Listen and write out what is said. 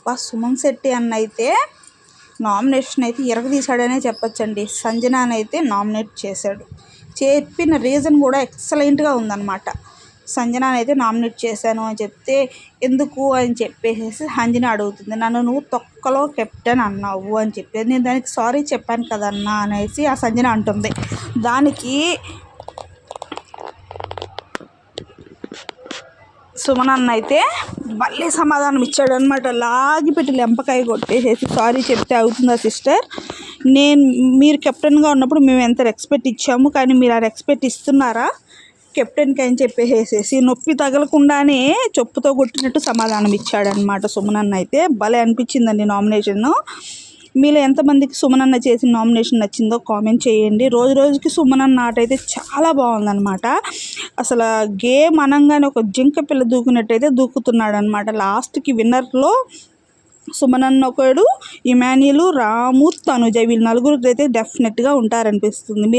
అబ్బా సుమన్ శెట్టి అన్న అయితే నామినేషన్ అయితే ఇరగదీశాడనే చెప్పొచ్చండి. సంజనాని అయితే నామినేట్ చేశాడు. చెప్పిన రీజన్ కూడా ఎక్సలెంట్గా ఉందన్నమాట. సంజనాని అయితే నామినేట్ చేశాను అని చెప్తే ఎందుకు అని చెప్పేసి సంజన అడుగుతుంది. నన్ను నువ్వు తొక్కలో కెప్టెన్ అన్నావు అని చెప్పేది నేను దానికి సారీ చెప్పాను కదన్నా అనేసి ఆ సంజన అంటుంది. దానికి సుమన్ అన్న అయితే మళ్ళీ సమాధానం ఇచ్చాడు అనమాట లాగి పెట్టి లెంపకాయ కొట్టేసేసి సారీ చెప్తే అవుతుందా సిస్టర్? నేను మీరు కెప్టెన్గా ఉన్నప్పుడు మేము ఎంత రెస్పెక్ట్ ఇచ్చాము కానీ మీరు ఆ రెస్పెక్ట్ ఇస్తున్నారా? కెప్టెన్కి అని చెప్పేసేసి నొప్పి తగలకుండానే చెప్పుతో కొట్టినట్టు సమాధానం ఇచ్చాడనమాట సుమనన్న అయితే భలే అనిపించిందండి నామినేషన్. మీలో ఎంతమందికి సుమనన్న చేసిన నామినేషన్ నచ్చిందో కామెంట్ చేయండి. రోజు రోజుకి సుమనన్న ఆట అయితే చాలా బాగుందన్నమాట. అసలు గేమ్ అనగానే ఒక జింక పిల్ల దూకినట్టయితే దూకుతున్నాడు అనమాట లాస్ట్కి విన్నర్లో సుమనన్న ఒకడు ఇమాన్యులు రాము తనుజ వీళ్ళు నలుగురికి అయితే డెఫినెట్గా ఉంటారనిపిస్తుంది.